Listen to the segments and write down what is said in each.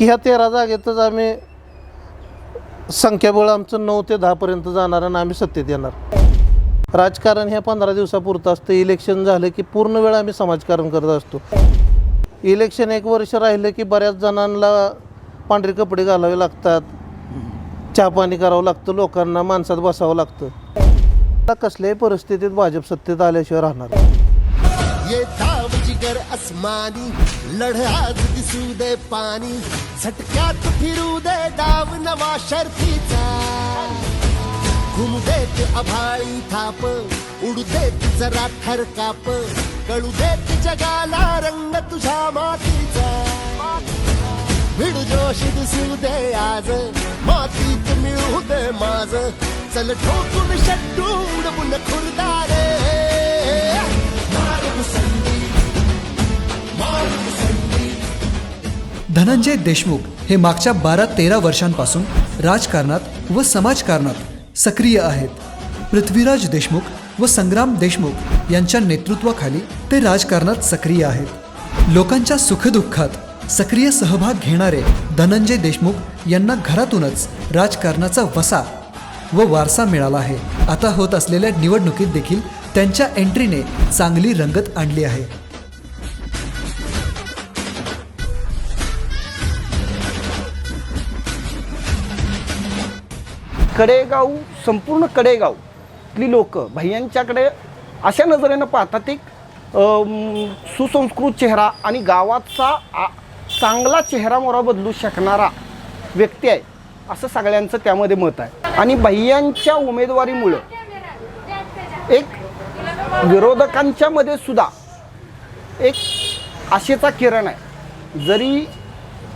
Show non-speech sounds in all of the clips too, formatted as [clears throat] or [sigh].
की ह्या तेरा जागेतच आम्ही संख्याबळ आमचं नऊ ते दहापर्यंत जाणार आणि आम्ही सत्तेत येणार. राजकारण हे पंधरा दिवसापुरतं असतं. इलेक्शन झालं की पूर्ण वेळ आम्ही समाजकारण करत असतो. इलेक्शन एक वर्ष राहिलं की बऱ्याच जणांना पांढरे कपडे घालावे लागतात. चहा पाणी करावं लागतं. लोकांना माणसात बसावं लागतं. आता कसल्याही परिस्थितीत भाजप सत्तेत आल्याशिवाय राहणार सागर अस्मानी लढ दिसू दे पाणी झटक्यात फिरू दे डाव नवा शर्फीचा घुमदेत अभाळी थाप उडदेत जरा जरा थरकाप कळू देत जगाला रंग तुझ्या मातीचा. भिड जोश दिसू दे आज मातीत मिळू दे माझ. चल ठोकून शट्टू उडवून खुरदारे. धनंजय देशमुख हे मागच्या बारा तेरा वर्षांपासून राजकारणात व समाजकारणात सक्रिय आहेत. पृथ्वीराज देशमुख व संग्राम देशमुख यांच्या नेतृत्वाखाली ते राजकारणात सक्रिय आहेत. लोकांच्या सुखदुःखात सक्रिय सहभाग घेणारे धनंजय देशमुख यांना घरातूनच राजकारणाचा वसा व वारसा मिळाला आहे. आता होत असलेल्या निवडणुकीत देखील त्यांच्या एंट्रीने चांगली रंगत आणली आहे. कडेगाव संपूर्ण कडेगावतली लोक भैयांच्याकडे अशा नजरेनं पाहतात एक सुसंस्कृत चेहरा आणि गावाचा आ- चांगला चेहरा मोरा बदलू शकणारा व्यक्ती आहे असं सगळ्यांचं त्यामध्ये मत आहे. आणि भैयांच्या उमेदवारीमुळं एक विरोधकांच्या मध्ये सुद्धा एक आशेचा किरण आहे. जरी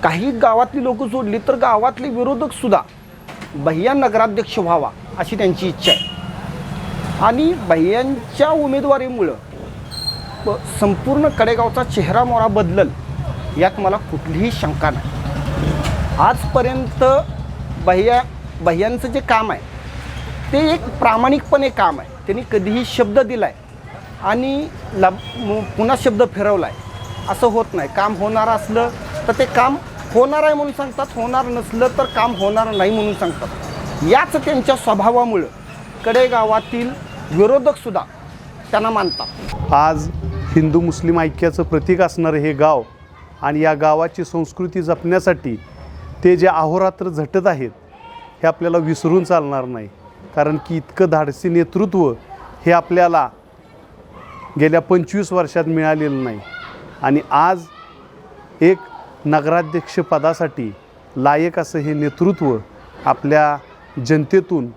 काही गावातली लोक सोडली तर गावातले विरोधक सुद्धा भैया नगराध्यक्ष व्हावा अशी त्यांची इच्छा आहे. आणि भैयांच्या उमेदवारीमुळं संपूर्ण कडेगावचा चेहरा मोरा बदलल यात मला कुठलीही शंका नाही. आजपर्यंत भैया भैयांचं जे काम आहे ते एक प्रामाणिकपणे काम आहे. त्यांनी कधीही शब्द दिला आहे आणि लब पुन्हा शब्द फिरवला आहे असं होत नाही. काम होणार असलं तर ते काम होणार आहे म्हणून सांगतात होणार नसलं तर काम होणार नाही म्हणून सांगतात. याच त्यांच्या स्वभावामुळं कडेगावातील विरोधकसुद्धा त्यांना मानतात. आज हिंदू मुस्लिम ऐक्याचं प्रतीक असणारं हे गाव आणि या गावाची संस्कृती जपण्यासाठी ते जे अहोरात्र झटत आहेत हे आपल्याला विसरून चालणार नाही. कारण की इतकं धाडसी नेतृत्व हे आपल्याला गेल्या पंचवीस वर्षात मिळालेलं नाही. आणि आज एक नगराध्यक्षपदासाठी लायक असं हे नेतृत्व आपल्या जनतेतून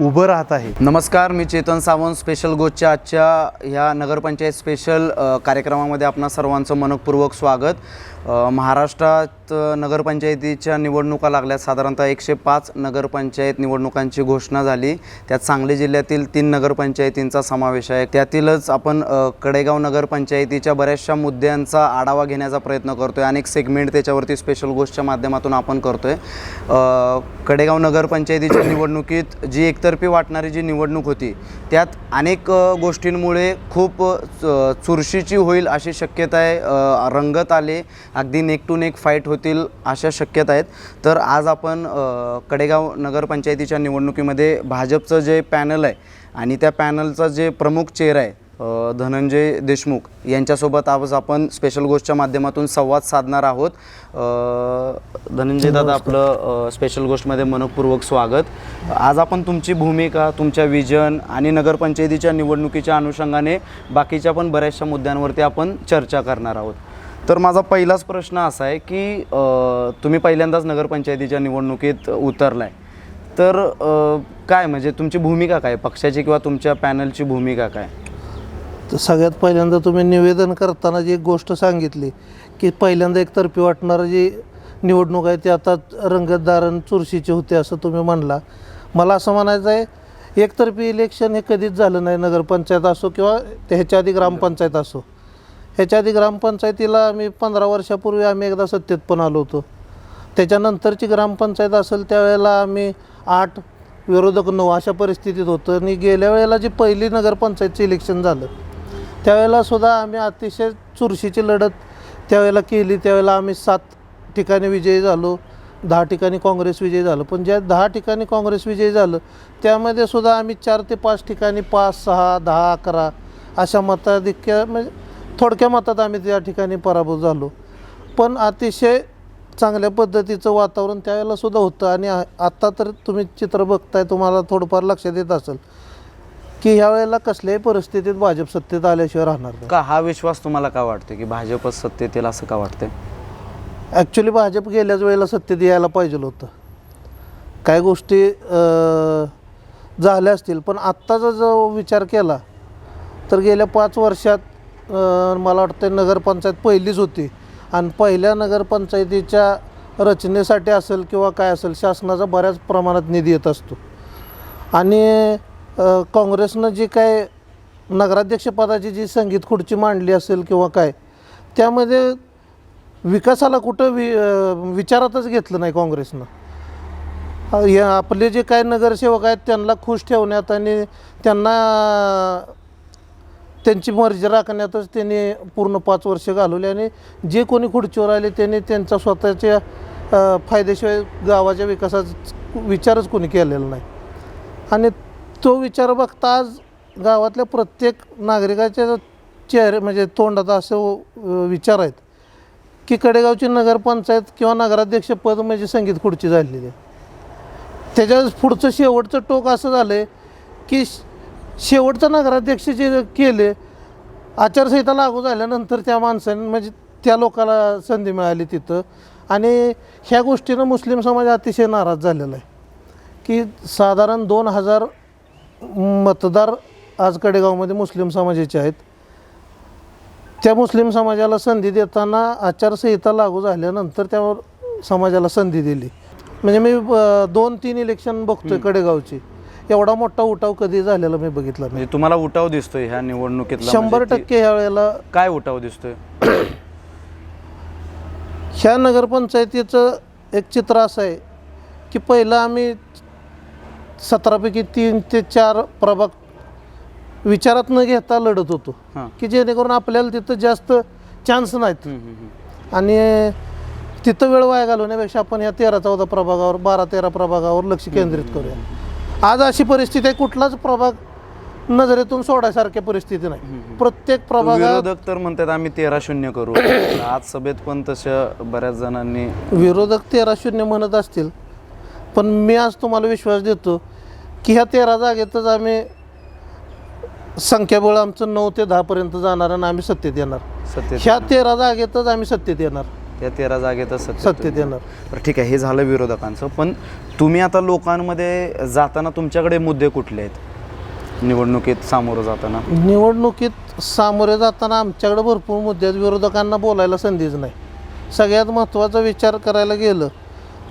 उभं राहत आहे. नमस्कार मी चेतन सावंत स्पेशल गोचच्या आजच्या ह्या नगरपंचायत स्पेशल कार्यक्रमामध्ये आपणा सर्वांचं मनपूर्वक स्वागत. महाराष्ट्रात नगरपंचायतीच्या निवडणुका लागल्या साधारणतः एकशे पाच नगरपंचायत निवडणुकांची घोषणा झाली. त्यात सांगली जिल्ह्यातील तीन नगरपंचायतींचा समावेश आहे. त्यातीलच आपण कडेगाव नगरपंचायतीच्या बऱ्याचशा मुद्द्यांचा आढावा घेण्याचा प्रयत्न करतोय. अनेक सेगमेंट त्याच्यावरती स्पेशल गोष्टच्या माध्यमातून आपण करतोय. आहे कडेगाव नगरपंचायतीच्या निवडणुकीत जी एकतर्फी वाटणारी जी निवडणूक होती त्यात अनेक गोष्टींमुळे खूप च- चुरशीची होईल अशी शक्यता आहे रंगत आले अगदी नेक टू नेक फाईट होतील अशा शक्यता आहेत. तर आज आपण कडेगाव नगरपंचायतीच्या निवडणुकीमध्ये भाजपचं जे पॅनल आहे आणि त्या पॅनलचा जे प्रमुख चेहरा आहे धनंजय देशमुख यांच्यासोबत आज आपण स्पेशल गोष्टच्या माध्यमातून संवाद साधणार आहोत. धनंजय दादा आपलं स्पेशल गोष्टमध्ये मनपूर्वक स्वागत. आज आपण तुमची भूमिका तुमच्या विजन आणि नगरपंचायतीच्या निवडणुकीच्या अनुषंगाने बाकीच्या पण बऱ्याचशा मुद्द्यांवरती आपण चर्चा करणार आहोत. तर माझा पहिलाच प्रश्न असा आहे की तुम्ही पहिल्यांदाच नगरपंचायतीच्या निवडणुकीत उतरलाय. तर काय म्हणजे तुमची भूमिका काय? पक्षाची किंवा तुमच्या पॅनलची भूमिका काय? तर सगळ्यात पहिल्यांदा तुम्ही निवेदन करताना जी एक गोष्ट सांगितली की पहिल्यांदा एकतर्फी वाटणारं जी निवडणूक आहे ती आता रंगतदार आणि चुरशीची होते असं तुम्ही म्हणला. मला असं म्हणायचं आहे एकतर्फी इलेक्शन हे कधीच झालं नाही नगरपंचायत असो किंवा ह्याच्या आधी ग्रामपंचायत असो. ह्याच्या आधी ग्रामपंचायतीला आम्ही पंधरा वर्षापूर्वी आम्ही एकदा सत्तेत पण आलो होतो. त्याच्यानंतरची ग्रामपंचायत असेल त्यावेळेला आम्ही आठ विरोधक नऊ अशा परिस्थितीत होतं आणि गेल्या वेळेला जी पहिली नगरपंचायतचं इलेक्शन झालं त्यावेळेला सुद्धा आम्ही अतिशय चुरशीची लढत त्यावेळेला केली. त्यावेळेला आम्ही सात ठिकाणी विजयी झालो. दहा ठिकाणी काँग्रेस विजयी झालं. पण ज्या दहा ठिकाणी काँग्रेस विजयी झालं त्यामध्ये सुद्धा आम्ही चार ते पाच ठिकाणी पाच सहा दहा अकरा अशा मताधिक्या म्हणजे थोडक्या मतात आम्ही त्या ठिकाणी पराभूत झालो. पण अतिशय चांगल्या पद्धतीचं वातावरण त्यावेळेला सुद्धा होतं. आणि आत्ता तर तुम्ही चित्र बघताय तुम्हाला थोडंफार लक्षात येत असेल. की ह्या वेळेला कसल्याही परिस्थितीत भाजप सत्तेत आल्याशिवाय राहणार नाही. का हा विश्वास तुम्हाला का वाटतो की भाजपच सत्तेत येईल असं का वाटतंय? ॲक्च्युली भाजप गेल्याच वेळेला सत्तेत यायला पाहिजे होतं. काही गोष्टी झाल्या असतील पण आत्ताचा जो विचार केला तर गेल्या पाच वर्षात मला वाटतं नगरपंचायत पहिलीच होती. आणि पहिल्या नगरपंचायतीच्या रचनेसाठी असेल किंवा काय असेल शासनाचा बऱ्याच प्रमाणात निधी येत असतो. आणि काँग्रेसनं जी काय नगराध्यक्षपदाची जी संगीत खुर्ची मांडली असेल किंवा काय त्यामध्ये विकासाला कुठं वि विचारातच घेतलं नाही काँग्रेसनं. या हे आपले जे काय नगरसेवक आहेत त्यांना खुश ठेवण्यात आणि त्यांना त्यांची मर्जी राखण्यातच त्यांनी पूर्ण पाच वर्ष घालवली आणि जे कोणी खुर्चीवर आले त्यांनी त्यांचा स्वतःच्या फायदेशिवाय गावाच्या विकासाचा विचारच कोणी केलेला नाही. आणि तो विचार बघता आज गावातल्या प्रत्येक नागरिकाच्या चेहरे म्हणजे तोंडात असं विचार आहेत की कडेगावची नगरपंचायत किंवा नगराध्यक्ष पद म्हणजे संगीत खुर्ची झालेली आहे. त्याच्या पुढचं शेवटचं टोक असं झालं आहे की श- शेवटचं नगराध्यक्ष जे केले आचारसंहिता लागू झाल्यानंतर त्या माणसाने म्हणजे त्या लोकाला संधी मिळाली तिथं. आणि ह्या गोष्टीनं मुस्लिम समाज अतिशय नाराज झालेला आहे की साधारण दोन हजार मतदार आज कडेगावमध्ये मुस्लिम समाजाचे आहेत. त्या मुस्लिम समाजाला संधी देताना आचारसंहिता लागू झाल्यानंतर त्यावर समाजाला संधी दिली. म्हणजे मी दोन तीन इलेक्शन बघतोय कडेगावची. एवढा मोठा उठाव कधी झालेला मी बघितला म्हणजे तुम्हाला उठाव दिसतोय ह्या निवडणुकीतला शंभर म्हणजे ती- टक्के ह्या वेळेला काय उठाव दिसतोय? ह्या नगरपंचायतीचं एक चित्र असं आहे की पहिलं आम्ही सतरापैकी तीन ते चार प्रभाग विचारात न घेता लढत होतो. की जेणेकरून आपल्याला तिथं जास्त चान्स नाहीत. आणि तिथं वेळ वाया घालवण्यापेक्षा आपण ह्या तेरा चौदा प्रभागावर बारा तेरा प्रभागावर लक्ष केंद्रित करूया. आज अशी परिस्थिती आहे कुठलाच प्रभाग नजरेतून सोडायसारख्या परिस्थिती नाही. प्रत्येक प्रभागात विरोधक तर म्हणतात आम्ही तेरा शून्य करू. [coughs] आज सभेत पण तशा बऱ्याच जणांनी विरोधक तेरा शून्य म्हणत असतील पण मी आज तुम्हाला विश्वास देतो की ह्या तेरा जागेतच आम्ही संख्याबळ आमचं नऊ ते दहापर्यंत जाणार आणि आम्ही सत्तेत येणार. सत्तेत ह्या तेरा जागेतच आम्ही सत्तेत येणार. त्या तेरा जागेतच सत्तेत सत्तेत येणार. बरं ठीक आहे हे झालं विरोधकांचं. पण तुम्ही आता लोकांमध्ये जाताना तुमच्याकडे मुद्दे कुठले आहेत? निवडणुकीत सामोरं जाताना. निवडणुकीत सामोरे जाताना आमच्याकडे भरपूर मुद्दे आहेत. विरोधकांना बोलायला संधीच नाही. सगळ्यात महत्त्वाचा विचार करायला गेलं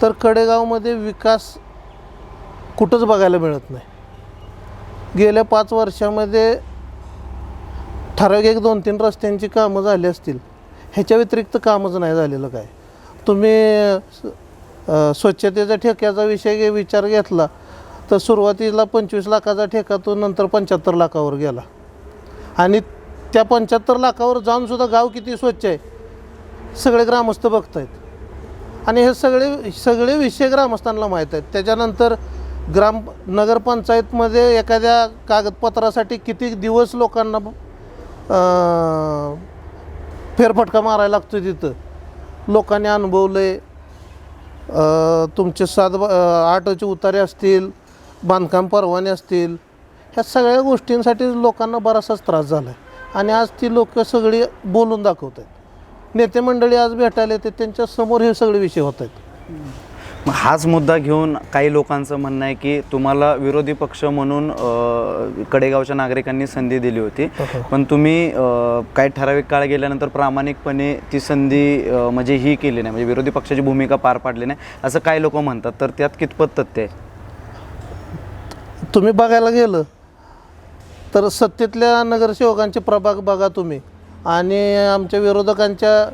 तर कडेगावमध्ये विकास कुठंच बघायला मिळत नाही. गेल्या पाच वर्षामध्ये ठराविक एक दोन तीन रस्त्यांची कामं झाली असतील ह्याच्या व्यतिरिक्त कामच नाही झालेलं काय? तुम्ही स्वच्छतेचा ठेक्याचा विषय विचार घेतला तर सुरुवातीला पंचवीस लाखाचा ठेका तो नंतर पंच्याहत्तर लाखावर गेला. आणि त्या पंच्याहत्तर लाखावर जाऊनसुद्धा गाव किती स्वच्छ आहे सगळे ग्रामस्थ बघतायत. आणि हे सगळे सगळे विषय ग्रामस्थांना माहीत आहेत. त्याच्यानंतर ग्राम नगरपंचायतमध्ये एखाद्या कागदपत्रासाठी किती दिवस लोकांना फेरफटका मारायला लागतो तिथं. लोकांनी अनुभवलं आहे तुमचे सात ब- आठचे उतारे असतील बांधकाम परवाने असतील. ह्या सगळ्या गोष्टींसाठी लोकांना बराचसाच त्रास झाला आहे आणि आज ती लोकं सगळी बोलून दाखवत आहेत नेते मंडळी आज भेटायला येते त्यांच्यासमोर हे सगळे विषय होत आहेत. मग हाच मुद्दा घेऊन काही लोकांचं म्हणणं आहे की तुम्हाला विरोधी पक्ष म्हणून कडेगावच्या नागरिकांनी संधी दिली होती. पण तुम्ही काही ठराविक काळ गेल्यानंतर प्रामाणिकपणे ती संधी म्हणजे ही केली नाही म्हणजे विरोधी पक्षाची भूमिका पार पाडली नाही असं काही लोक म्हणतात. तर त्यात कितपत तथ्य आहे? तुम्ही बघायला गेलं तर सत्तेतल्या नगरसेवकांचे प्रभाग बघा तुम्ही. आणि आमच्या विरोधकांच्या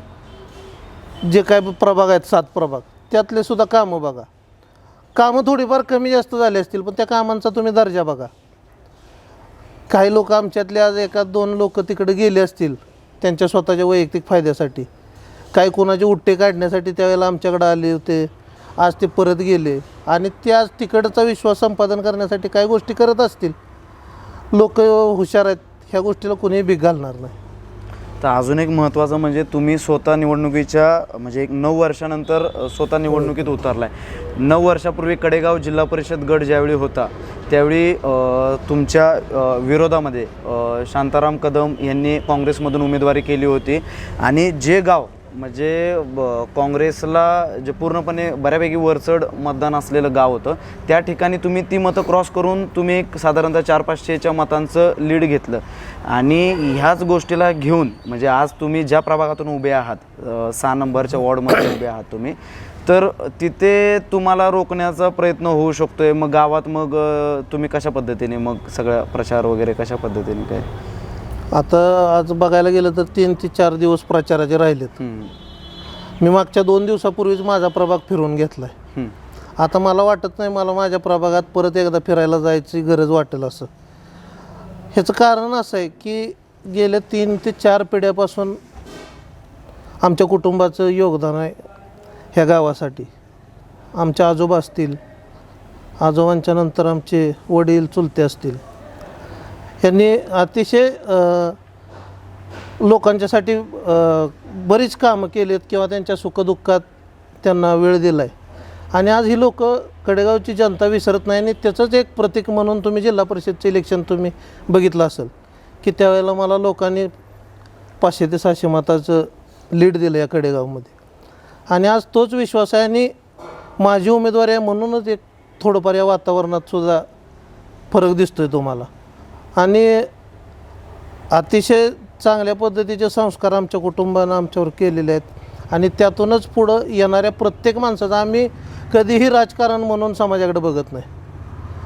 जे काय प्रभाग आहेत सात प्रभाग त्यातले सुद्धा कामं बघा. कामं थोडीफार कमी जास्त झाली असतील पण त्या कामांचा तुम्ही दर्जा बघा. काही लोक आमच्यातले आज एका दोन लोक तिकडे गेले असतील त्यांच्या स्वतःच्या वैयक्तिक फायद्यासाठी. काही कोणाचे उट्टे काढण्यासाठी त्यावेळेला आमच्याकडे आले होते आज ते परत गेले. आणि ते आज तिकडचा विश्वास संपादन करण्यासाठी काही गोष्टी करत असतील. लोक हुशार आहेत ह्या गोष्टीला कोणीही बिग घालणार नाही. तर अजून एक महत्त्वाचं म्हणजे तुम्ही स्वतः निवडणुकीच्या म्हणजे एक नऊ वर्षानंतर स्वतः निवडणुकीत उतरलाय. नऊ वर्षापूर्वी कडेगाव जिल्हा परिषद गट ज्यावेळी होता त्यावेळी तुमच्या विरोधामध्ये शांताराम कदम यांनी काँग्रेसमधून उमेदवारी केली होती. आणि जे गाव म्हणजे ब- काँग्रेसला जे पूर्णपणे बऱ्यापैकी वरचढ मतदान असलेलं गाव होतं त्या ठिकाणी तुम्ही ती मतं क्रॉस करून तुम्ही एक साधारणतः चार पाचशेच्या मतांचं लीड घेतलं. आणि ह्याच गोष्टीला घेऊन म्हणजे आज तुम्ही ज्या प्रभागातून उभे आहात सहा नंबरच्या वॉर्डमध्ये उभे आहात तुम्ही तर तिथे तुम्हाला रोखण्याचा प्रयत्न होऊ शकतोय. मग गावात मग तुम्ही कशा पद्धतीने मग सगळा प्रचार वगैरे कशा पद्धतीने काय? आता आज बघायला गेलं तर तीन ते चार दिवस प्रचाराचे राहिलेत. मी मागच्या दोन दिवसापूर्वीच माझा प्रभाग फिरवून घेतला आहे हम्म. आता मला वाटत नाही मला माझ्या प्रभागात परत एकदा फिरायला जायची गरज वाटेल असं. ह्याचं कारण असं आहे की गेल्या तीन ते चार पिढ्यापासून आमच्या कुटुंबाचं योगदान आहे ह्या गावासाठी. आमचे आजोबा असतील आजोबांच्या नंतर आमचे वडील चुलते असतील. यांनी अतिशय लोकांच्यासाठी बरीच कामं केलीत किंवा त्यांच्या सुखदुःखात त्यांना वेळ दिला आहे आणि आज ही लोक कडेगावची जनता विसरत नाही आणि त्याचंच एक प्रतीक म्हणून तुम्ही जिल्हा परिषदचं इलेक्शन तुम्ही बघितलं असेल की त्यावेळेला मला लोकांनी पाचशे ते सहाशे मताचं लीड दिलं या कडेगावमध्ये आणि आज तोच विश्वास आहे आणि माझी उमेदवारी आहे म्हणूनच एक थोडंफार या वातावरणात सुद्धा फरक दिसतोय तुम्हाला. आणि अतिशय चांगल्या पद्धतीचे संस्कार आमच्या कुटुंबानं आमच्यावर केलेले आहेत. आणि त्यातूनच पुढं येणाऱ्या प्रत्येक माणसाचा आम्ही कधीही राजकारण म्हणून समाजाकडे बघत नाही.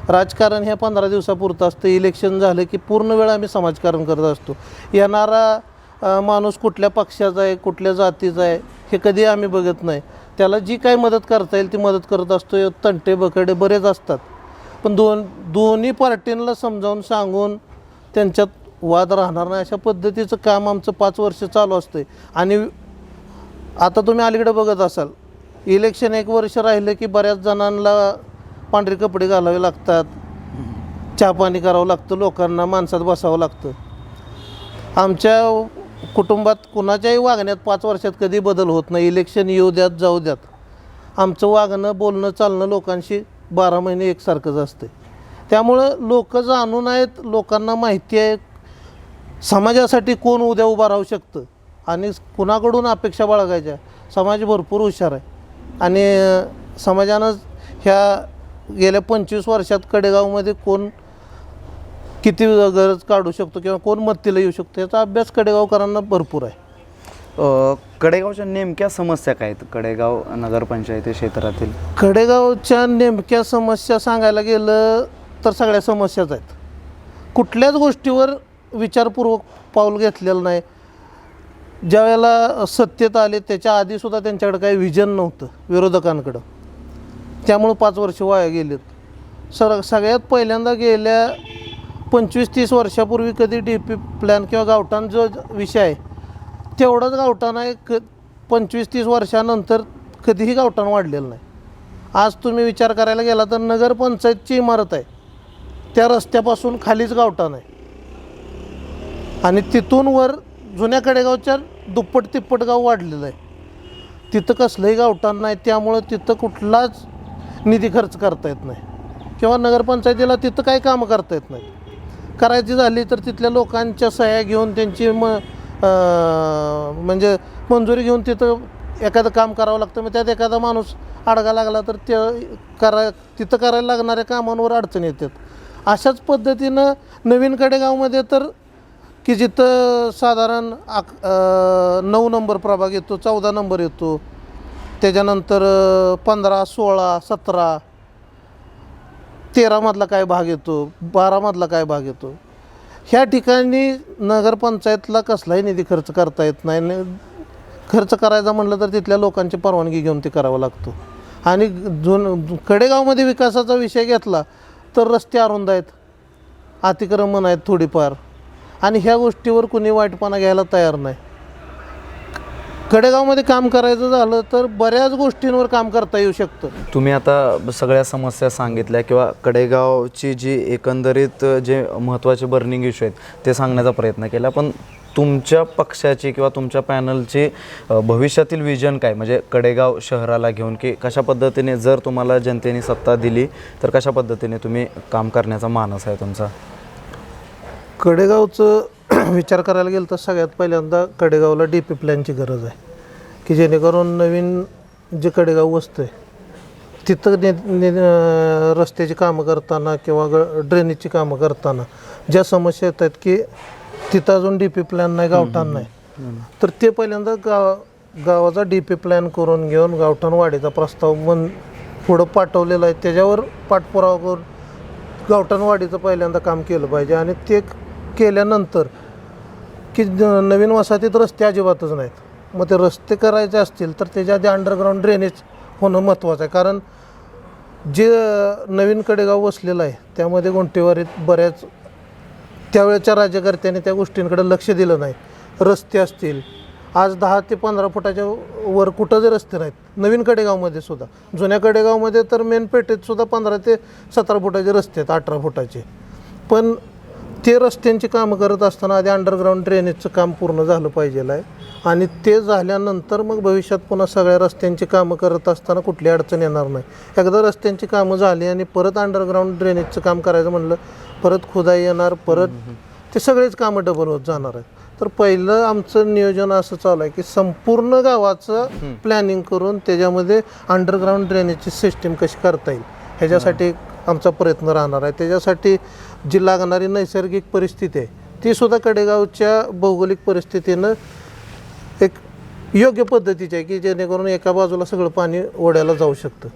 राजकारण हे पंधरा दिवसापुरतं असतं. इलेक्शन झालं की पूर्ण वेळ आम्ही समाजकारण करत असतो. येणारा माणूस कुठल्या पक्षाचा आहे कुठल्या जातीचा आहे हे कधी आम्ही बघत नाही. त्याला जी काही मदत करता येईल ती मदत करत असतो. तंटे बकडे बरेच असतात. पण दोन दोन्ही पार्टींना समजावून सांगून त्यांच्यात वाद राहणार नाही. अशा पद्धतीचं काम आमचं पाच वर्ष चालू असतं आणि आता तुम्ही अलीकडे बघत असाल इलेक्शन एक वर्ष राहिलं की बऱ्याच जणांना पांढरे कपडे घालावे लागतात. चहा पाणी करावं लागतं लोकांना माणसात बसावं लागतं. आमच्या कुटुंबात कुणाच्याही वागण्यात पाच वर्षात कधी बदल होत नाही. इलेक्शन येऊ द्यात जाऊ द्यात. आमचं वागणं बोलणं चालणं लोकांशी बारा महिने एकसारखंच असते. त्यामुळं लोक जाणून आहेत लोकांना माहिती आहे समाजासाठी कोण उद्या उभं राहू शकतं? आणि कुणाकडून अपेक्षा बाळगायच्या? समाज भरपूर हुशार आहे. आणि समाजानं ह्या गेल्या पंचवीस वर्षात कडेगावमध्ये कोण किती गरज काढू शकतो किंवा कोण मत्तीला येऊ शकतो याचा अभ्यास कडेगावकरांना भरपूर आहे. कडेगावच्या नेमक्या समस्या काय आहेत? कडेगाव नगरपंचायती क्षेत्रातील. कडेगावच्या नेमक्या समस्या सांगायला गेलं तर सगळ्या समस्याच आहेत. कुठल्याच गोष्टीवर विचारपूर्वक पाऊल घेतलेलं नाही. ज्या वेळेला सत्तेत आले त्याच्या आधीसुद्धा त्यांच्याकडे काही विजन नव्हतं विरोधकांकडं. त्यामुळं पाच वर्ष वाया गेलेत. सर सगळ्यात पहिल्यांदा गेल्या पंचवीस तीस वर्षापूर्वी कधी डी पी प्लॅन किंवा गावठाण जो विषय आहे तेवढंच गावठाण आहे. क पंचवीस तीस वर्षानंतर कधीही गावठाण वाढलेलं नाही. आज तुम्ही विचार करायला गेला तर नगरपंचायतची इमारत आहे. त्या रस्त्यापासून खालीच गावठाण आहे. आणि तिथून वर जुन्या कडेगावच्या दुप्पट तिप्पट गाव वाढलेलं आहे. तिथं कसलंही गावठाण नाही त्यामुळं तिथं कुठलाच निधी खर्च करता येत नाही. किंवा नगरपंचायतीला तिथं काही कामं करता येत नाही करायची झाली तर तिथल्या लोकांच्या सह्या घेऊन त्यांची म म्हणजे मंजुरी घेऊन तिथं एखादं काम करावं लागतं मग त्यात एखादा माणूस अडगा लागला तर ते करा तिथं करायला लागणाऱ्या कामांवर अडचण येतात. अशाच पद्धतीनं नवीन कडेगावमध्ये तर की जिथं साधारण आक नऊ नंबर प्रभाग येतो चौदा नंबर येतो त्याच्यानंतर पंधरा सोळा सतरा तेरामधला काय भाग येतो बारामधला काय भाग येतो ह्या ठिकाणी नगरपंचायतला कसलाही निधी खर्च करता येत नाही. आणि खर्च करायचा म्हटलं तर तिथल्या लोकांची परवानगी घेऊन ते करावं लागतो. आणि जुन कडेगावमध्ये विकासाचा विषय घेतला तर रस्ते अरुंद आहेत. अतिक्रमण आहेत थोडीफार. आणि ह्या गोष्टीवर कुणी वाईटपणा घ्यायला तयार नाही. कडेगावमध्ये काम करायचं झालं तर बऱ्याच गोष्टींवर काम करता येऊ शकतं. तुम्ही आता सगळ्या समस्या सांगितल्या किंवा कडेगावची जी एकंदरीत जे महत्त्वाचे बर्निंग इश्यू आहेत ते सांगण्याचा प्रयत्न केला. पण तुमच्या पक्षाची किंवा तुमच्या पॅनलची भविष्यातील विजन काय? म्हणजे कडेगाव शहराला घेऊन की कशा पद्धतीने जर तुम्हाला जनतेने सत्ता दिली तर कशा पद्धतीने तुम्ही काम करण्याचा मानस आहे तुमचा? कडेगावचं [clears throat] विचार करायला गेलं तर सगळ्यात पहिल्यांदा कडेगावला डी पी प्लॅनची गरज आहे. की जेणेकरून नवीन जे कडेगाव वसतं आहे तिथं ने, रस्त्याची कामं करताना किंवा ग ड्रेनेजची कामं करताना ज्या समस्या येतात की तिथं अजून डी पी प्लॅन नाही गावठाण नाही. तर ते पहिल्यांदा गाव गावाचा डी पी प्लॅन करून घेऊन गावठाण वाढीचा प्रस्ताव मन पुढं पाठवलेला आहे. त्याच्यावर पाठपुरावा करून गावठाणवाडीचं पहिल्यांदा काम केलं पाहिजे आणि ते केल्यानंतर की नवीन वसाहतीत रस्ते अजिबातच नाहीत. मग ते रस्ते करायचे असतील तर त्याच्या आधी अंडरग्राऊंड ड्रेनेज होणं महत्त्वाचं आहे. कारण जे नवीन कडेगाव वसलेलं आहे त्यामध्ये गुंठेवारीत बऱ्याच त्यावेळेच्या राज्यकर्त्यांनी त्या गोष्टींकडे लक्ष दिलं नाही. रस्ते असतील. आज दहा ते पंधरा फुटाच्या वर कुठं जे रस्ते नाहीत. नवीन कडेगावमध्ये सुद्धा. जुन्या कडेगावमध्ये तर मेन पेठेत सुद्धा पंधरा ते सतरा फुटाचे रस्ते आहेत अठरा फुटाचे. पण ते रस्त्यांची कामं करत असताना आधी अंडरग्राऊंड ड्रेनेजचं काम पूर्ण झालं पाहिजे आहे. आणि ते झाल्यानंतर मग भविष्यात पुन्हा सगळ्या रस्त्यांची कामं करत असताना कुठली अडचण येणार नाही. एकदा रस्त्यांची कामं झाली आणि परत अंडरग्राऊंड ड्रेनेजचं काम करायचं म्हणलं परत खुदाई येणार परत ते सगळेच कामं डबल होत जाणार आहेत. तर पहिलं आमचं नियोजन असं चालू आहे की संपूर्ण गावाचं प्लॅनिंग करून त्याच्यामध्ये अंडरग्राऊंड ड्रेनेजची सिस्टीम कशी करता येईल ह्याच्यासाठी आमचा प्रयत्न राहणार आहे. त्याच्यासाठी जी लागणारी नैसर्गिक परिस्थिती आहे ती सुद्धा कडेगावच्या भौगोलिक परिस्थितीनं एक योग्य पद्धतीची आहे की जेणेकरून एका बाजूला सगळं पाणी ओढ्याला जाऊ शकतं.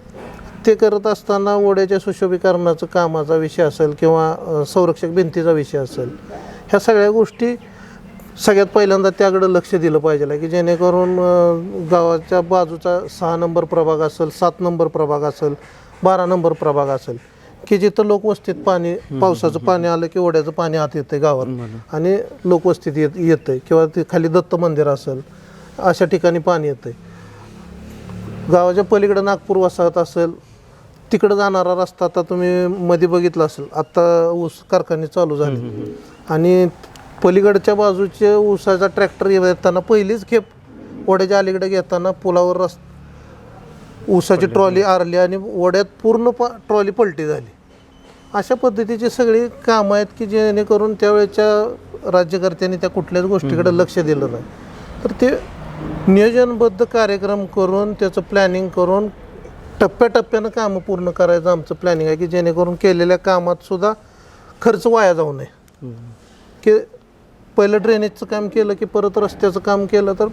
ते करत असताना ओढ्याच्या सुशोभीकरणाचं कामाचा विषय असेल किंवा संरक्षक भिंतीचा विषय असेल ह्या सगळ्या गोष्टी सगळ्यात पहिल्यांदा त्याकडं लक्ष दिलं पाहिजे की जेणेकरून गावाच्या बाजूचा सहा नंबर प्रभाग असेल सात नंबर प्रभाग असेल बारा नंबर प्रभाग असेल की जिथं लोकवस्तीत पाणी पावसाचं पाणी आलं की ओढ्याचं पाणी आत येतं गावात. आणि लोकवस्तीत येत येतं किंवा ते खाली दत्त मंदिर असेल अशा ठिकाणी पाणी येतं गावाच्या पलीकडं नागपूर वसाहत असेल तिकडं जाणारा रस्ता आता तुम्ही मध्ये बघितला असेल आत्ता ऊस कारखाने चालू झाले. आणि पलीकडच्या बाजूचे ऊसाचा ट्रॅक्टर येताना पहिलीच खेप ओढ्याच्या अलीकडे घेताना पुलावर रस ऊसाची ट्रॉली आरली आणि ओढ्यात पूर्ण प ट्रॉली पलटी झाली. अशा पद्धतीची सगळी कामं आहेत की जेणेकरून त्यावेळेच्या राज्यकर्त्यांनी त्या कुठल्याच गोष्टीकडे लक्ष दिलं नाही. तर ते नियोजनबद्ध कार्यक्रम करून त्याचं प्लॅनिंग करून टप्प्याटप्प्यानं कामं पूर्ण करायचं आमचं प्लॅनिंग आहे की जेणेकरून केलेल्या कामात सुद्धा खर्च वाया जाऊ नये. की पहिलं ड्रेनेजचं काम केलं की परत रस्त्याचं काम केलं तर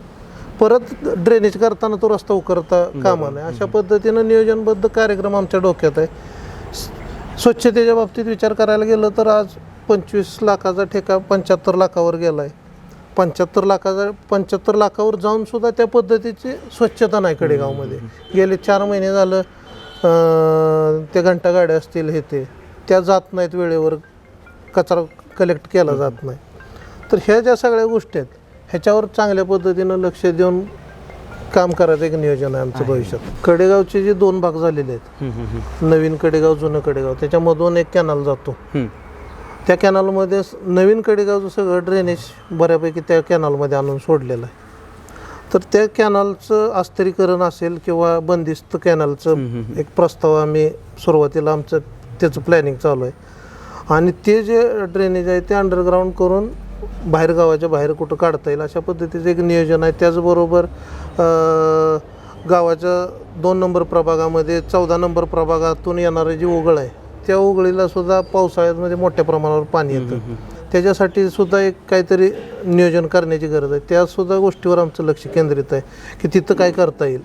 परत ड्रेनेज करताना तो रस्ता उकरता कामा नये. अशा पद्धतीनं नियोजनबद्ध कार्यक्रम आमच्या डोक्यात आहे. स्वच्छतेच्या बाबतीत विचार करायला गेलं तर आज पंचवीस लाखाचा ठेका पंच्याहत्तर लाखावर गेला आहे पंच्याहत्तर लाखाचा पंच्याहत्तर लाखावर जाऊन सुद्धा त्या पद्धतीची स्वच्छता नाही कडेगावमध्ये. गेले चार महिने झालं ते त्या घंटा गाड्या असतील हे ते त्या जात नाहीत वेळेवर कचरा कलेक्ट केला जात नाही. तर ह्या ज्या सगळ्या गोष्टी आहेत ह्याच्यावर चांगल्या पद्धतीनं लक्ष देऊन काम करायचं एक नियोजन आहे आमचं भविष्यात. कडेगावचे जे दोन भाग झालेले आहेत नवीन कडेगाव जुनं कडेगाव त्याच्यामधून एक कॅनल जातो. त्या कॅनलमध्ये नवीन कडेगावचं सगळं ड्रेनेज बऱ्यापैकी त्या कॅनलमध्ये आणून सोडलेलं आहे. तर त्या कॅनलचं अस्थिरीकरण असेल किंवा बंदिस्त कॅनलचं एक प्रस्ताव आम्ही सुरुवातीला आमचं त्याचं प्लॅनिंग चालू आहे. आणि ते जे ड्रेनेज आहे ते अंडरग्राऊंड करून बाहेर गावाच्या बाहेर कुठं काढता येईल अशा पद्धतीचं एक नियोजन आहे. त्याचबरोबर गावाच्या दोन नंबर प्रभागामध्ये चौदा नंबर प्रभागातून येणारी जी ओघळ आहे त्या ओघळीला सुद्धा पावसाळ्यामध्ये मोठ्या प्रमाणावर पाणी येतं. त्याच्यासाठी सुद्धा एक काहीतरी नियोजन करण्याची गरज आहे. त्या सुद्धा गोष्टीवर आमचं लक्ष केंद्रित आहे की तिथं काय करता येईल.